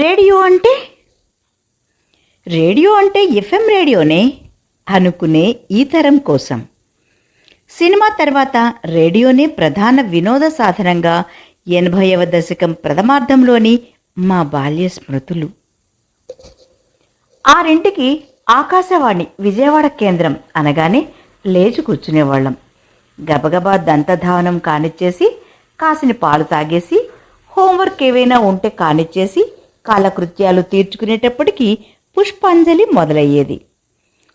Radio అంటే? Radio అంటే FM రేడియోనే అనుకునే ఈ తరం కోసం. సినిమా తర్వాత రేడియోనే ప్రధాన వినోద సాధనంగా ఎనభైవ దశకం ప్రథమార్థంలోని మా బాల్య స్మృతులు. ఆరింటికి ఆకాశవాణి విజయవాడ కేంద్రం అనగానే లేచి కూర్చునేవాళ్ళం. గబగబా దంతధావనం కానిచ్చేసి కాసిని పాలు తాగేసి హోంవర్క్ ఏవైనా ఉంటే కానిచ్చేసి కాలకృత్యాలు తీర్చుకునేటప్పటికీ పుష్పాంజలి మొదలయ్యేది.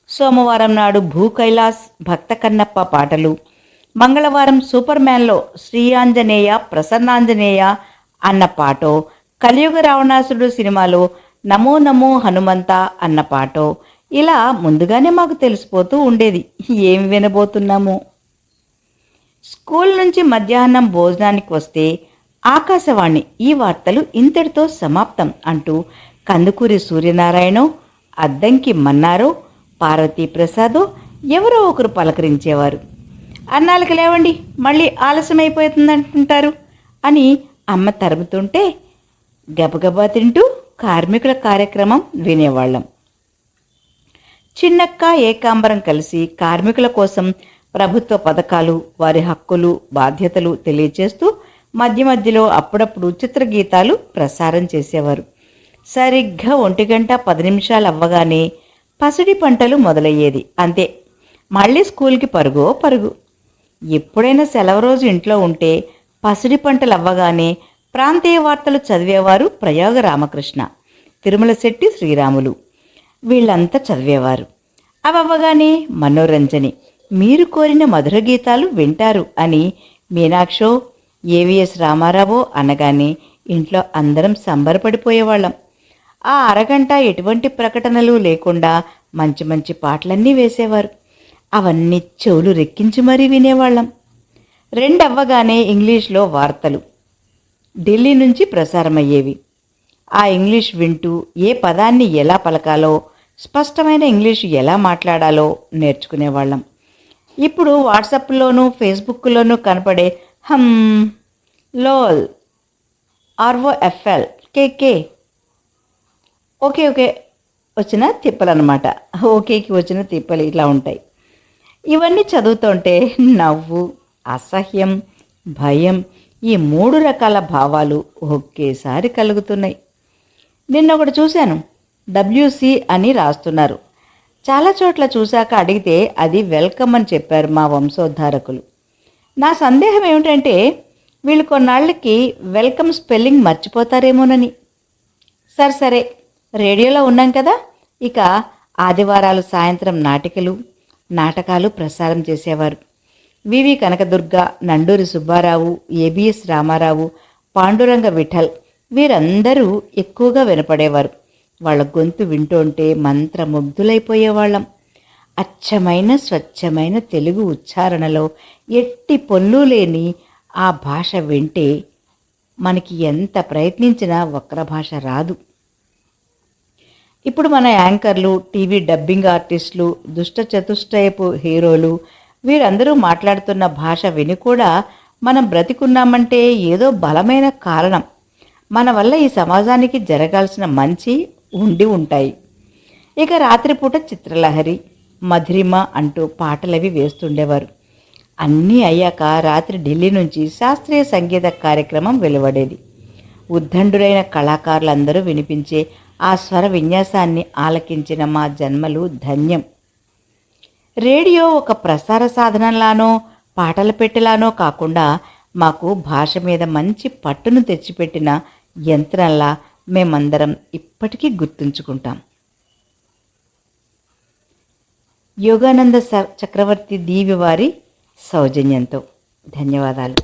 సోమవారం నాడు భూ కైలాస్ భక్త కన్నప్ప పాటలు. మంగళవారం సూపర్ మ్యాన్లో శ్రీయాంజనేయ ప్రసన్నాంజనేయ అన్న పాటో కలియుగ రావణాసుడు సినిమాలో నమో నమో హనుమంత అన్న పాటో ఇలా ముందుగానే మాకు తెలిసిపోతూ ఉండేది. ఏమి వినబోతున్నాము? స్కూల్ నుంచి మధ్యాహ్నం భోజనానికి వస్తే ఆకాశవాణి ఈ వార్తలు ఇంతటితో సమాప్తం అంటూ కందుకూరి సూర్యనారాయణో అద్దంకి మన్నారో పార్వతీ ప్రసాదో ఎవరో ఒకరు పలకరించేవారు. అన్నాలకి లేవండి మళ్ళీ ఆలస్యమైపోతుందంటుంటారు అని అమ్మ తరుముతుంటే గబగబా తింటూ కార్మికుల కార్యక్రమం వినేవాళ్ళం. చిన్నక్క ఏకాంబరం కలిసి కార్మికుల కోసం ప్రభుత్వ పథకాలు వారి హక్కులు బాధ్యతలు తెలియజేస్తూ మధ్య మధ్యలో అప్పుడప్పుడు చిత్ర గీతాలు ప్రసారం చేసేవారు. సరిగ్గా ఒంటి గంట పది నిమిషాలు అవ్వగానే పసిడి పంటలు మొదలయ్యేది. అంతే. మళ్ళీ స్కూల్కి పరుగో పరుగు. ఎప్పుడైనా సెలవు రోజు ఇంట్లో ఉంటే పసిడి పంటలు అవ్వగానే ప్రాంతీయ వార్తలు చదివేవారు ప్రయోగ రామకృష్ణ తిరుమల శెట్టి శ్రీరాములు. వీళ్ళంతా చదివేవారు. అవవ్వగానే మనోరంజని మీరు కోరిన మధుర గీతాలు వింటారు అని మీనాక్షో ఏవిఎస్ రామారావు అనగానే ఇంట్లో అందరం సంబరపడిపోయేవాళ్ళం. ఆ అరగంట ఎటువంటి ప్రకటనలు లేకుండా మంచి మంచి పాటలన్నీ వేసేవారు. అవన్నీ చెవులు రెక్కించి మరీ వినేవాళ్ళం. రెండవ్వగానే ఇంగ్లీష్లో వార్తలు. ఢిల్లీ నుంచి ప్రసారమయ్యేవి. ఆ ఇంగ్లీష్ వింటూ ఏ పదాన్ని ఎలా పలకాలో స్పష్టమైన ఇంగ్లీష్ ఎలా మాట్లాడాలో నేర్చుకునేవాళ్ళం. ఇప్పుడు వాట్సాప్లోనూ ఫేస్బుక్లోనూ కనపడే హమ్ lol. ROFL K K okay. వచ్చిన తిప్పలు అనమాట ఓకేకి వచ్చిన తిప్పలు ఇట్లా ఉంటాయి. ఇవన్నీ చదువుతుంటే నవ్వు అసహ్యం భయం ఈ మూడు రకాల భావాలు ఒకేసారి కలుగుతున్నాయి. నిన్న ఒకటి చూశాను. డబ్ల్యూసి అని రాస్తున్నారు. చాలా చోట్ల చూశాక అడిగితే అది వెల్కమ్ అని చెప్పారు మా వంశోద్ధారకులు. నా సందేహం ఏమిటంటే వీళ్ళు కొన్నాళ్ళకి వెల్కమ్ స్పెల్లింగ్ మర్చిపోతారేమోనని. సరే సరే రేడియోలో ఉన్నాం కదా ఇక ఆదివారాలు సాయంత్రం నాటికలు నాటకాలు ప్రసారం చేసేవారు. వివి కనకదుర్గ నండూరి సుబ్బారావు ఏబిఎస్ రామారావు పాండురంగ విఠల్ వీరందరూ ఎక్కువగా వినపడేవారు. వాళ్ళ గొంతు వింటుంటే మంత్రముగ్ధులైపోయేవాళ్ళం. అచ్చమైన స్వచ్ఛమైన తెలుగు ఉచ్చారణలో ఎట్టి పొల్లు లేని ఆ భాష వింటే మనకి ఎంత ప్రయత్నించినా వక్ర భాష రాదు. ఇప్పుడు మన యాంకర్లు టీవీ డబ్బింగ్ ఆర్టిస్టులు దుష్ట చతుష్టయపు హీరోలు వీరందరూ మాట్లాడుతున్న భాష విని కూడా మనం బ్రతికున్నామంటే ఏదో బలమైన కారణం. మన వల్ల ఈ సమాజానికి జరగాల్సిన మంచి ఉండి ఉంటాయి. ఇక రాత్రిపూట చిత్రలహరి మధురిమ అంటూ పాటలవి వేస్తుండేవారు. అన్నీ అయ్యాక రాత్రి ఢిల్లీ నుంచి శాస్త్రీయ సంగీత కార్యక్రమం వెలువడేది. ఉద్దండులైన కళాకారులందరూ వినిపించే ఆ స్వర విన్యాసాన్ని ఆలకించిన మా జన్మలు ధన్యం. రేడియో ఒక ప్రసార సాధనంలానో పాటల పెట్టెలానో కాకుండా మాకు భాష మీద మంచి పట్టును తెచ్చిపెట్టిన యంత్రంలా మేమందరం ఇప్పటికీ గుర్తుంచుకుంటాం. యోగానంద స- చక్రవర్తి దీవి వారి సౌజన్యంతో. ధన్యవాదాలు.